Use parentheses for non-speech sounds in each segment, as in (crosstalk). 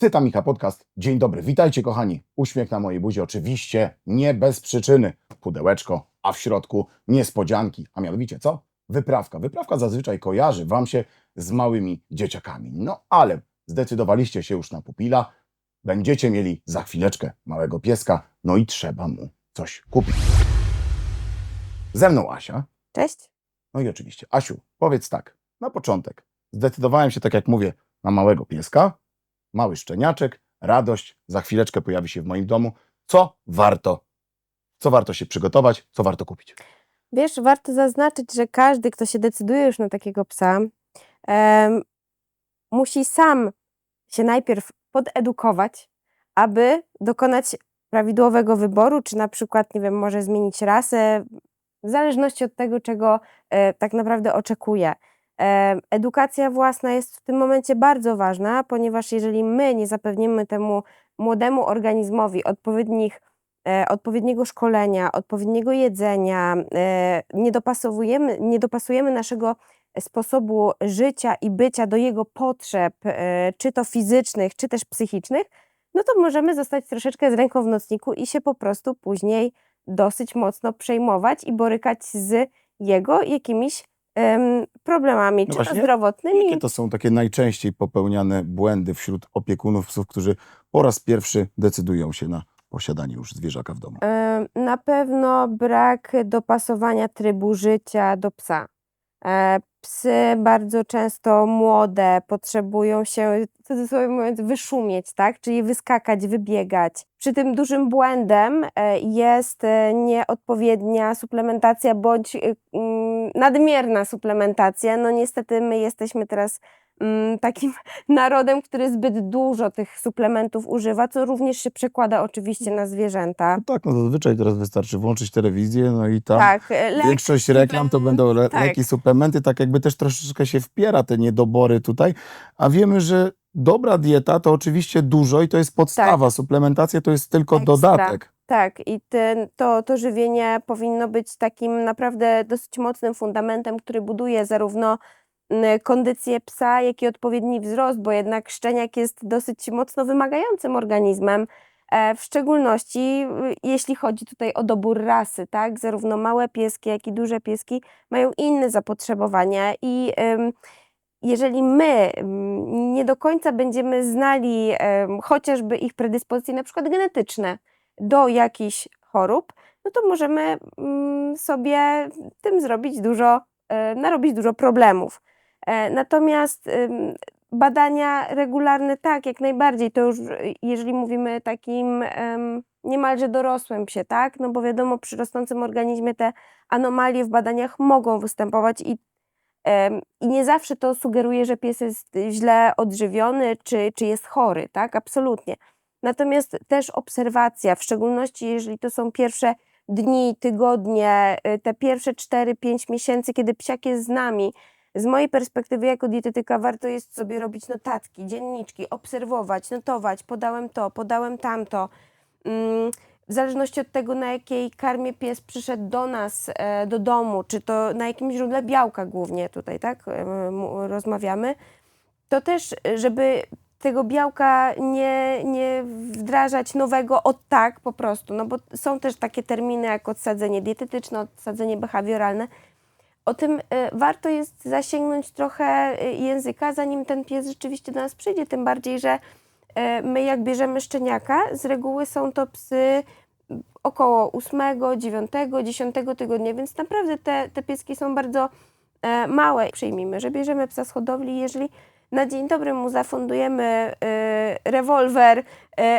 Tyta Micha Podcast. Dzień dobry, witajcie kochani. Uśmiech na mojej buzi oczywiście nie bez przyczyny. Pudełeczko, a w środku niespodzianki. A mianowicie co? Wyprawka. Wyprawka zazwyczaj kojarzy Wam się z małymi dzieciakami. No ale zdecydowaliście się już na pupila. Będziecie mieli za chwileczkę małego pieska, no i trzeba mu coś kupić. Ze mną Asia. Cześć. No i oczywiście, Asiu, powiedz tak, na początek. Zdecydowałem się, tak jak mówię, na małego pieska, mały szczeniaczek, radość, za chwileczkę pojawi się w moim domu. Co warto, co warto się przygotować, co warto kupić? Wiesz, warto zaznaczyć, że każdy, kto się decyduje już na takiego psa, em, musi sam się najpierw podedukować, aby dokonać prawidłowego wyboru, czy na przykład, nie wiem, może zmienić rasę, w zależności od tego, czego e, tak naprawdę oczekuje. Edukacja własna jest w tym momencie bardzo ważna, ponieważ jeżeli my nie zapewnimy temu młodemu organizmowi odpowiednich e, odpowiedniego szkolenia, odpowiedniego jedzenia, e, nie dopasowujemy, nie dopasujemy naszego sposobu życia i bycia do jego potrzeb, e, czy to fizycznych, czy też psychicznych, no to możemy zostać troszeczkę z ręką w nocniku i się po prostu później dosyć mocno przejmować i borykać z jego jakimiś problemami, No czy to zdrowotnymi, Jakie to są takie najczęściej popełniane błędy wśród opiekunów psów, którzy po raz pierwszy decydują się na posiadanie już zwierzaka w domu? Na pewno brak dopasowania trybu życia do psa. E, Psy bardzo często młode potrzebują się, w cudzysłowie mówiąc, wyszumieć, tak? Czyli wyskakać, wybiegać. Przy tym dużym błędem e, jest e, nieodpowiednia suplementacja bądź nadmierna suplementacja. No niestety my jesteśmy teraz mm, takim (laughs) narodem, który zbyt dużo tych suplementów używa, co również się przekłada oczywiście na zwierzęta. No tak, no zazwyczaj teraz wystarczy włączyć telewizję, no i tam Tak, e, większość reklam to będą le- tak. leki, suplementy, tak jakby też troszeczkę się wpiera te niedobory tutaj, a wiemy, że dobra dieta to oczywiście dużo i to jest podstawa, suplementacja to jest tylko Tak. Ekstra. dodatek. Tak, i ten, to, to żywienie powinno być takim naprawdę dosyć mocnym fundamentem, który buduje zarówno mm, kondycję psa, jak i odpowiedni wzrost, bo jednak szczeniak jest dosyć mocno wymagającym organizmem, e, w szczególności y, jeśli chodzi tutaj o dobór rasy, tak? Zarówno małe pieski, jak i duże pieski mają inne zapotrzebowania i jeżeli my ym, nie do końca będziemy znali chociażby ich predyspozycje, na przykład genetyczne, do jakichś chorób, no to możemy mm, sobie tym zrobić dużo, e, narobić dużo problemów. E, Natomiast badania regularne, tak, jak najbardziej, to już jeżeli mówimy takim em, niemalże dorosłym psie, tak, no bo wiadomo, przy rosnącym organizmie te anomalie w badaniach mogą występować i I nie zawsze to sugeruje, że pies jest źle odżywiony, czy, czy jest chory, tak? Absolutnie. Natomiast też obserwacja, w szczególności jeżeli to są pierwsze dni, tygodnie, y, te pierwsze 4-5 miesięcy, kiedy psiak jest z nami, z mojej perspektywy jako dietetyka warto jest sobie robić notatki, dzienniczki, obserwować, notować, podałem to, podałem tamto. W zależności od tego, na jakiej karmie pies przyszedł do nas, e, do domu, czy to na jakim źródle białka głównie tutaj, tak, e, rozmawiamy, to też, e, żeby tego białka nie, nie wdrażać nowego od tak po prostu, no bo są też takie terminy jak odsadzenie dietetyczne, odsadzenie behawioralne. O tym warto jest zasięgnąć trochę języka, zanim ten pies rzeczywiście do nas przyjdzie, tym bardziej, że my jak bierzemy szczeniaka, z reguły są to psy około 8, 9, 10 tygodnia, więc naprawdę te, te pieski są bardzo e, małe. Przyjmijmy, że bierzemy psa z hodowli, jeżeli na dzień dobry mu zafundujemy e, rewolwer e,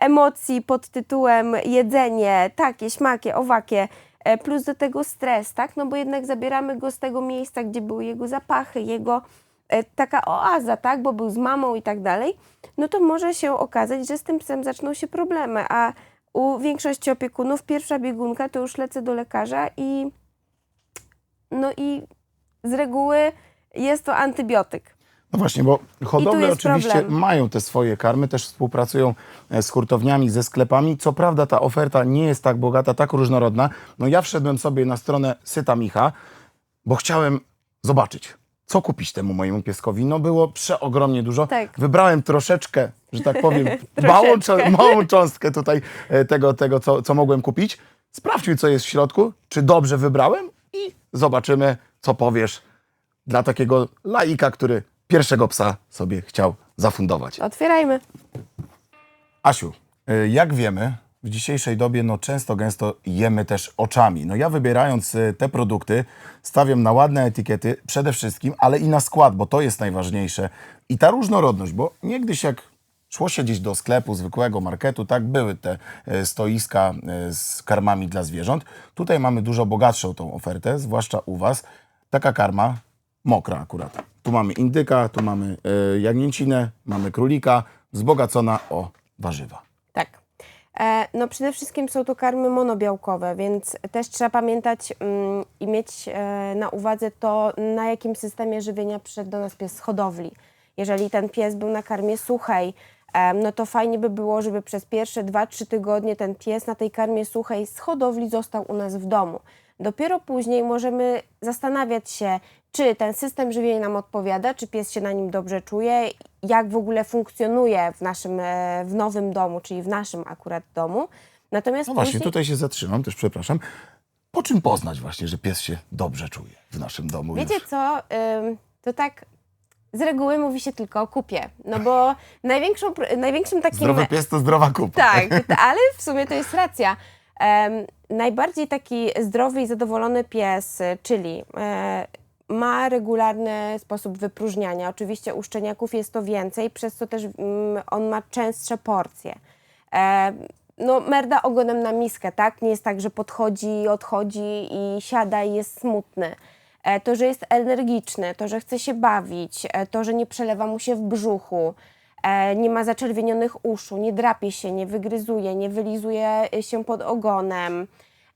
emocji pod tytułem jedzenie, takie, śmakie, owakie, e, plus do tego stres, tak? No bo jednak zabieramy go z tego miejsca, gdzie były jego zapachy, jego e, taka oaza, tak? Bo był z mamą i tak dalej, no to może się okazać, że z tym psem zaczną się problemy, a u większości opiekunów pierwsza biegunka to już lecę do lekarza i no i z reguły jest to antybiotyk. No właśnie, bo hodowle oczywiście problem. mają te swoje karmy, też współpracują e, z hurtowniami, ze sklepami. Co prawda ta oferta nie jest tak bogata, tak różnorodna. No ja wszedłem sobie na stronę Syta Micha, bo chciałem zobaczyć, co kupić temu mojemu pieskowi. No było przeogromnie dużo. Tak. Wybrałem troszeczkę, że tak powiem, (laughs) małą, małą cząstkę tutaj e, tego, tego co, co mogłem kupić. Sprawdźmy, co jest w środku, czy dobrze wybrałem i zobaczymy, co powiesz dla takiego laika, który pierwszego psa sobie chciał zafundować. Otwierajmy. Asiu, y, jak wiemy, w dzisiejszej dobie no, często, gęsto jemy też oczami. No ja wybierając y, te produkty stawiam na ładne etykiety przede wszystkim, ale i na skład, bo to jest najważniejsze. I ta różnorodność, bo niegdyś jak szło się gdzieś do sklepu, zwykłego marketu, tak były te y, stoiska y, z karmami dla zwierząt. Tutaj mamy dużo bogatszą tą ofertę, zwłaszcza u Was. Taka karma mokra akurat. Tu mamy indyka, tu mamy jagnięcinę, mamy królika, wzbogacona o warzywa. E, No przede wszystkim są to karmy monobiałkowe, więc też trzeba pamiętać mm, i mieć e, na uwadze to, na jakim systemie żywienia przyszedł do nas pies z hodowli. Jeżeli ten pies był na karmie suchej, em, no to fajnie by było, żeby przez pierwsze 2-3 tygodnie ten pies na tej karmie suchej z hodowli został u nas w domu. Dopiero później możemy zastanawiać się, czy ten system żywienia nam odpowiada, czy pies się na nim dobrze czuje, jak w ogóle funkcjonuje w naszym e, w nowym domu, czyli w naszym akurat domu. Natomiast No właśnie, później, tutaj się zatrzymam, też przepraszam. Po czym poznać właśnie, że pies się dobrze czuje w naszym domu wiecie już? co, to tak z reguły mówi się tylko o kupie, no bo (laughs) największą, największym takim... Zdrowy pies to zdrowa kupa. Tak, (laughs) ale w sumie to jest racja. Najbardziej taki zdrowy i zadowolony pies, czyli e, ma regularny sposób wypróżniania. Oczywiście u szczeniaków jest to więcej, przez co też mm, on ma częstsze porcje. E, no, merda ogonem na miskę, tak? Nie jest tak, że podchodzi, odchodzi i siada i jest smutny. E, to, że jest energiczny, to, że chce się bawić, to, że nie przelewa mu się w brzuchu, nie ma zaczerwienionych uszu, nie drapie się, nie wygryzuje, nie wylizuje się pod ogonem,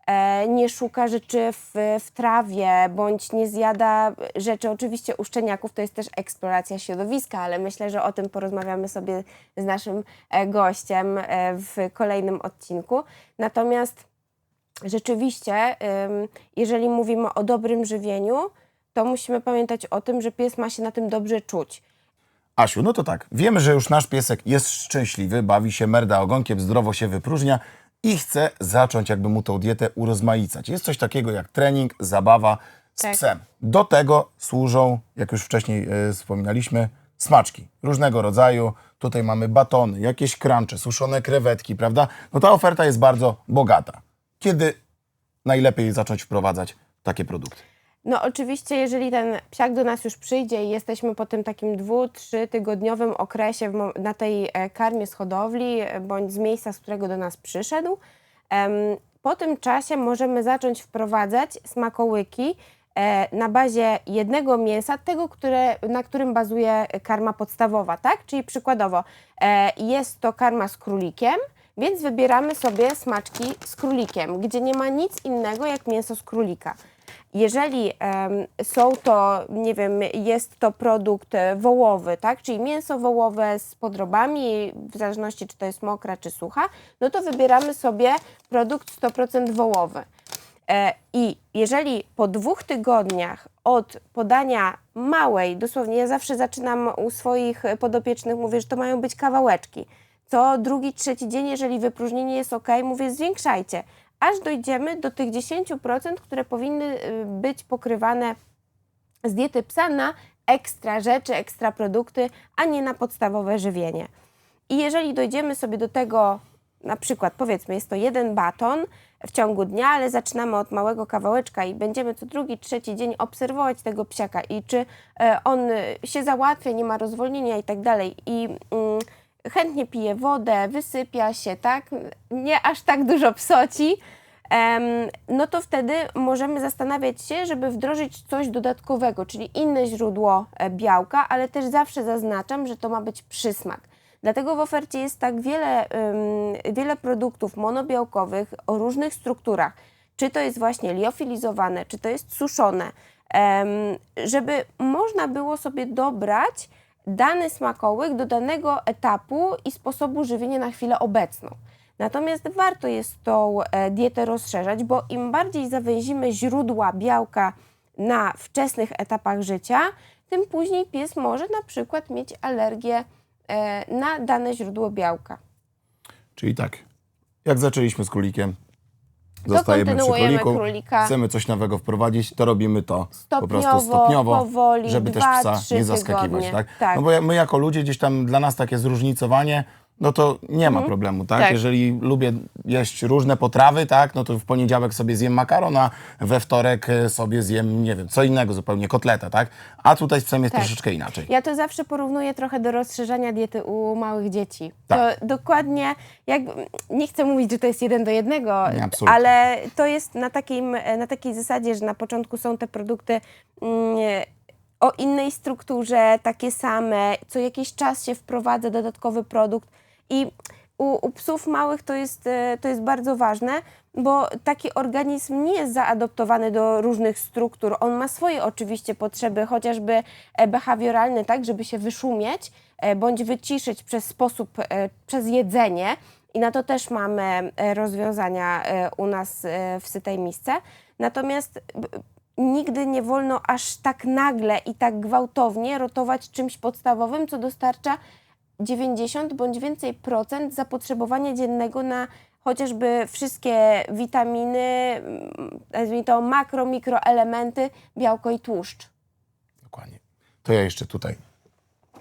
e, nie szuka rzeczy w, w trawie, bądź nie zjada rzeczy. Oczywiście u szczeniaków to jest też eksploracja środowiska, ale myślę, że o tym porozmawiamy sobie z naszym e, gościem e, w kolejnym odcinku. Natomiast rzeczywiście, jeżeli mówimy o dobrym żywieniu, to musimy pamiętać o tym, że pies ma się na tym dobrze czuć. Asiu, no to tak, wiemy, że już nasz piesek jest szczęśliwy, bawi się merda ogonkiem, zdrowo się wypróżnia i chce zacząć jakby mu tą dietę urozmaicać. Jest coś takiego jak trening, zabawa z Tak. psem. Do tego służą, jak już wcześniej e, wspominaliśmy, smaczki różnego rodzaju. Tutaj mamy batony, jakieś crunche, suszone krewetki, prawda? No ta oferta jest bardzo bogata. Kiedy najlepiej zacząć wprowadzać takie produkty? No oczywiście, jeżeli ten psiak do nas już przyjdzie i jesteśmy po tym takim dwu, trzy tygodniowym okresie w na tej e, karmie z hodowli e, bądź z miejsca, z którego do nas przyszedł, po tym czasie możemy zacząć wprowadzać smakołyki e, na bazie jednego mięsa, tego, które, na którym bazuje karma podstawowa, tak? Czyli przykładowo jest to karma z królikiem, więc wybieramy sobie smaczki z królikiem, gdzie nie ma nic innego jak mięso z królika. Jeżeli są to, nie wiem, jest to produkt e, wołowy, tak, czyli mięso wołowe z podrobami, w zależności czy to jest mokra czy sucha, no to wybieramy sobie produkt 100% wołowy. E, I jeżeli po dwóch tygodniach od podania małej, dosłownie ja zawsze zaczynam u swoich podopiecznych, mówię, że to mają być kawałeczki. Co drugi, trzeci dzień, jeżeli wypróżnienie jest ok, mówię zwiększajcie, aż dojdziemy do tych 10%, które powinny y, być pokrywane z diety psa na ekstra rzeczy, ekstra produkty, a nie na podstawowe żywienie. I jeżeli dojdziemy sobie do tego, na przykład powiedzmy, jest to jeden baton w ciągu dnia, ale zaczynamy od małego kawałeczka i będziemy co drugi, trzeci dzień obserwować tego psiaka i czy e, on się załatwia, nie ma rozwolnienia i tak dalej. I mm, chętnie pije wodę, wysypia się, tak? Nie aż tak dużo psoci. no to wtedy możemy zastanawiać się, żeby wdrożyć coś dodatkowego, czyli inne źródło e, białka, ale też zawsze zaznaczam, że to ma być przysmak. Dlatego w ofercie jest tak wiele, wiele produktów monobiałkowych o różnych strukturach. Czy to jest właśnie liofilizowane, czy to jest suszone, żeby można było sobie dobrać dany smakołyk do danego etapu i sposobu żywienia na chwilę obecną. Natomiast warto jest tą e, dietę rozszerzać, bo im bardziej zawęzimy źródła białka na wczesnych etapach życia, tym później pies może na przykład mieć alergię e, na dane źródło białka. Czyli tak, jak zaczęliśmy z królikiem, To zostajemy przy króliku, królika chcemy coś nowego wprowadzić, to robimy to po stopniowo, prostu stopniowo, powoli, żeby też dwa, psa trzy nie zaskakiwać, tak? tak. No bo my jako ludzie gdzieś tam, dla nas takie zróżnicowanie, no to nie ma problemu, tak? Tak. Jeżeli lubię jeść różne potrawy, tak, no to w poniedziałek sobie zjem makaron, a we wtorek e, sobie zjem, nie wiem, co innego zupełnie, kotletę, tak? A tutaj z psem jest Tak. troszeczkę inaczej. Ja to zawsze porównuję trochę do rozszerzania diety u małych dzieci. Tak. To dokładnie, jak, nie chcę mówić, że to jest jeden do jednego, Nie, absolutnie. ale to jest na, takim, na takiej zasadzie, że na początku są te produkty mm, o innej strukturze, takie same, co jakiś czas się wprowadza dodatkowy produkt i u, u psów małych to jest, e, to jest bardzo ważne, bo taki organizm nie jest zaadoptowany do różnych struktur. On ma swoje oczywiście potrzeby, chociażby e, behawioralne, tak, żeby się wyszumieć e, bądź wyciszyć przez sposób, przez jedzenie. I na to też mamy rozwiązania u nas w sytej misce. Natomiast nigdy nie wolno aż tak nagle i tak gwałtownie rotować czymś podstawowym, co dostarcza 90 bądź więcej procent zapotrzebowania dziennego na chociażby wszystkie witaminy, mm, nazwijmy to makro, mikroelementy, białko i tłuszcz. Dokładnie. To ja jeszcze tutaj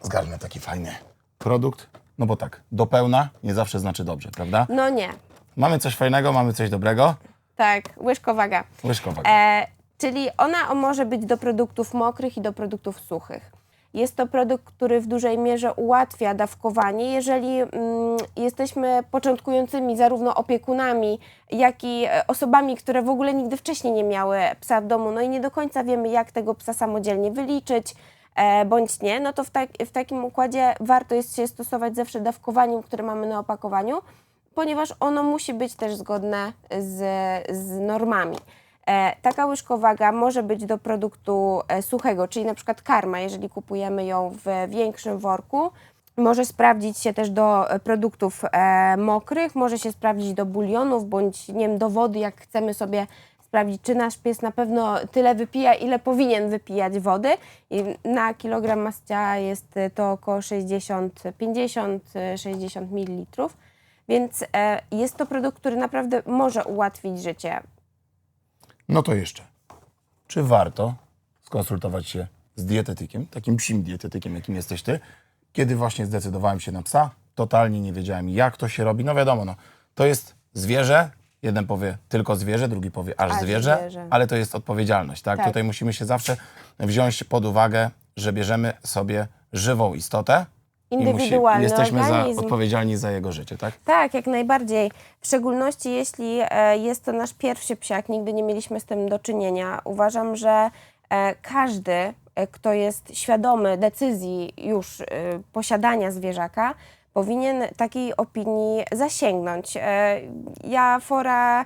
zgarnę taki fajny produkt, no bo tak, do pełna nie zawsze znaczy dobrze, prawda? No nie, Mamy coś fajnego, mamy coś dobrego, tak, łyżkowaga. łyżkowa. E, czyli ona może być do produktów mokrych i do produktów suchych. Jest to produkt, który w dużej mierze ułatwia dawkowanie. Jeżeli mm, jesteśmy początkującymi zarówno opiekunami, jak i e, osobami, które w ogóle nigdy wcześniej nie miały psa w domu, no i nie do końca wiemy, jak tego psa samodzielnie wyliczyć, e, bądź nie, no to w, tak, w takim układzie warto jest się stosować zawsze dawkowaniem, które mamy na opakowaniu, ponieważ ono musi być też zgodne z, z normami. E, taka łyżkowaga może być do produktu e, suchego, czyli na przykład karma, jeżeli kupujemy ją w większym worku. Może sprawdzić się też do e, produktów mokrych, może się sprawdzić do bulionów bądź nie wiem, do wody, jak chcemy sobie sprawdzić, czy nasz pies na pewno tyle wypija, ile powinien wypijać wody. I na kilogram mascia jest to około 60, 50, e, 60 ml. Więc jest to produkt, który naprawdę może ułatwić życie. No to jeszcze. Czy warto skonsultować się z dietetykiem, takim psim dietetykiem, jakim jesteś ty, kiedy właśnie zdecydowałem się na psa? Totalnie nie wiedziałem, jak to się robi. No wiadomo, no, to jest zwierzę. Jeden powie tylko zwierzę, drugi powie aż, Aż zwierzę, zwierzę. ale to jest odpowiedzialność, tak? Tak. Tutaj musimy się zawsze wziąć pod uwagę, że bierzemy sobie żywą istotę i musi, Indywidualny jesteśmy za, odpowiedzialni za jego życie, tak? Tak, jak najbardziej. W szczególności jeśli e, jest to nasz pierwszy psiak, nigdy nie mieliśmy z tym do czynienia. Uważam, że e, każdy, e, kto jest świadomy decyzji już e, posiadania zwierzaka, powinien takiej opinii zasięgnąć. E, ja fora.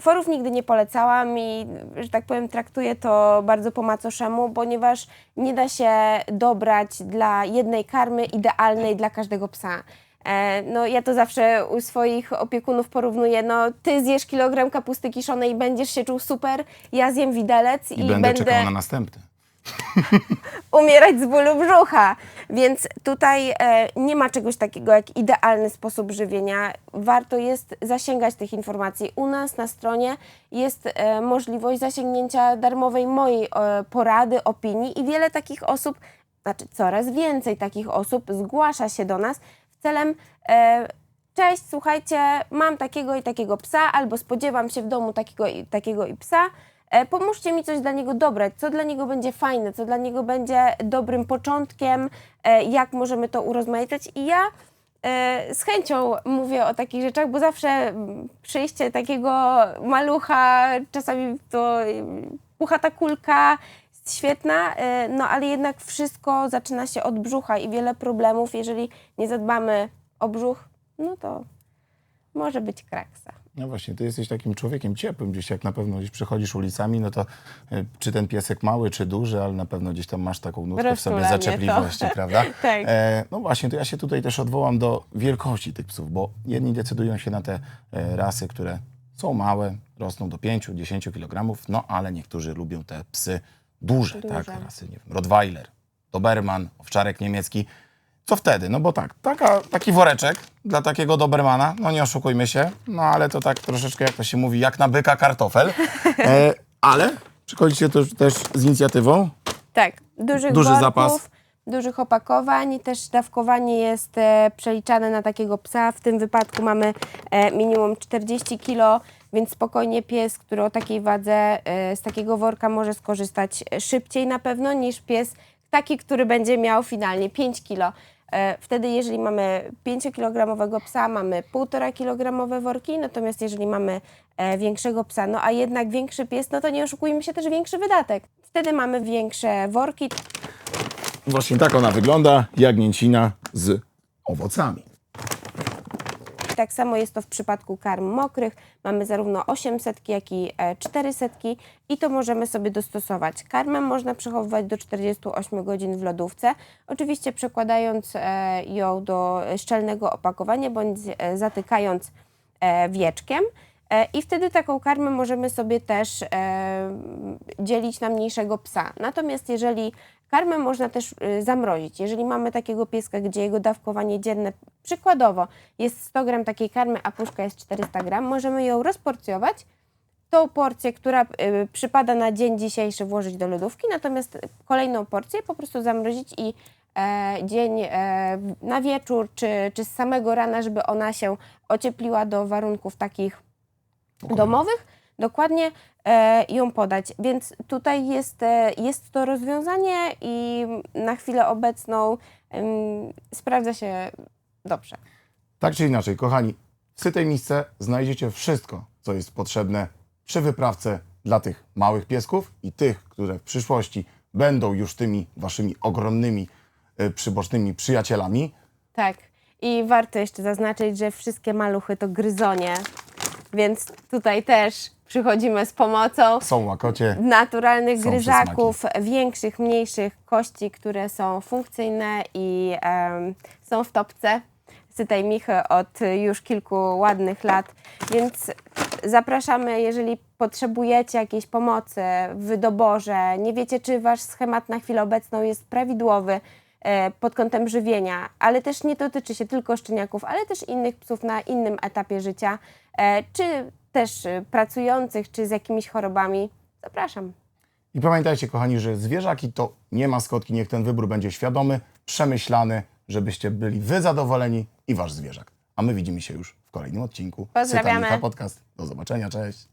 Forów nigdy nie polecałam i, że tak powiem, traktuję to bardzo po macoszemu, ponieważ nie da się dobrać dla jednej karmy idealnej dla każdego psa. E, no ja to zawsze u swoich opiekunów porównuję, no ty zjesz kilogram kapusty kiszonej i będziesz się czuł super, ja zjem widelec I, i, będę, czekał na następny. umierać z bólu brzucha. Więc tutaj e, nie ma czegoś takiego jak idealny sposób żywienia. Warto jest zasięgać tych informacji. U nas na stronie jest e, możliwość zasięgnięcia darmowej mojej e, porady, opinii i wiele takich osób, znaczy coraz więcej takich osób zgłasza się do nas w celem Cześć, słuchajcie, mam takiego i takiego psa, albo spodziewam się w domu takiego i takiego i psa. E, pomóżcie mi coś dla niego dobrać, co dla niego będzie fajne, co dla niego będzie dobrym początkiem, e, jak możemy to urozmaicać. I ja e, z chęcią mówię o takich rzeczach, bo zawsze mm, przyjście takiego malucha, czasami to mm, puchata kulka, jest świetna, no ale jednak wszystko zaczyna się od brzucha i wiele problemów, jeżeli nie zadbamy o brzuch, no to może być kraksa. No właśnie, ty jesteś takim człowiekiem ciepłym, gdzieś jak na pewno gdzieś przechodzisz ulicami, no to y, czy ten piesek mały, czy duży, ale na pewno gdzieś tam masz taką nutkę w sobie Rozczula mnie to. zaczepliwości, (laughs) prawda? Tak. E, no właśnie, to ja się tutaj też odwołam do wielkości tych psów, bo jedni decydują się na te e, rasy, które są małe, rosną do 5-10 kg, no ale niektórzy lubią te psy duże, Duże. tak, rasy, nie wiem, Rottweiler, Doberman, owczarek niemiecki. Co wtedy? No bo tak, taka, taki woreczek dla takiego Dobermana, no nie oszukujmy się, no ale to tak troszeczkę, jak to się mówi, jak na byka kartofel. (laughs) E, ale przychodzicie też, też z inicjatywą. Tak, dużych Duży worków, zapas. dużych opakowań, też dawkowanie jest e, przeliczane na takiego psa. W tym wypadku mamy e, minimum 40 kg, więc spokojnie pies, który o takiej wadze e, z takiego worka może skorzystać e, szybciej na pewno niż pies taki, który będzie miał finalnie 5 kg. E, Wtedy, jeżeli mamy 5-kilogramowego psa, mamy 1,5 kilogramowe worki, natomiast jeżeli mamy e, większego psa, no a jednak większy pies, no to nie oszukujmy się, też większy wydatek. Wtedy mamy większe worki, Właśnie tak ona wygląda, jagnięcina z owocami. Tak samo jest to w przypadku karm mokrych. Mamy zarówno 800, jak i e, 400 i to możemy sobie dostosować. Karmę można przechowywać do 48 godzin w lodówce, oczywiście przekładając e, ją do szczelnego opakowania bądź e, zatykając e, wieczkiem. E, I wtedy taką karmę możemy sobie też e, dzielić na mniejszego psa. Natomiast jeżeli karmę można też y, zamrozić, jeżeli mamy takiego pieska, gdzie jego dawkowanie dzienne przykładowo jest 100 gram takiej karmy, a puszka jest 400 gram, możemy ją rozporcjować, tą porcję, która y, przypada na dzień dzisiejszy włożyć do lodówki, natomiast kolejną porcję po prostu zamrozić i e, dzień e, na wieczór czy, czy z samego rana, żeby ona się ociepliła do warunków takich domowych, dokładnie e, ją podać. Więc tutaj jest, e, jest to rozwiązanie i na chwilę obecną sprawdza się dobrze. Tak czy inaczej, kochani, w sytej misce znajdziecie wszystko, co jest potrzebne przy wyprawce dla tych małych piesków i tych, które w przyszłości będą już tymi waszymi ogromnymi, y, przybocznymi przyjacielami. Tak. I warto jeszcze zaznaczyć, że wszystkie maluchy to gryzonie, więc tutaj też przychodzimy z pomocą Są łakocie. naturalnych Są gryzaków, większych, mniejszych kości, które są funkcyjne i em, są w topce. Sytej michy od już kilku ładnych lat, więc zapraszamy, jeżeli potrzebujecie jakiejś pomocy w doborze, nie wiecie, czy wasz schemat na chwilę obecną jest prawidłowy e, pod kątem żywienia, ale też nie dotyczy się tylko szczeniaków, ale też innych psów na innym etapie życia, e, czy też e, pracujących, czy z jakimiś chorobami, zapraszam. I pamiętajcie, kochani, że zwierzaki to nie maskotki. Niech ten wybór będzie świadomy, przemyślany, żebyście byli wy zadowoleni i wasz zwierzak. A my widzimy się już w kolejnym odcinku. Pozdrawiamy. Syta Micha Podcast. Do zobaczenia, cześć.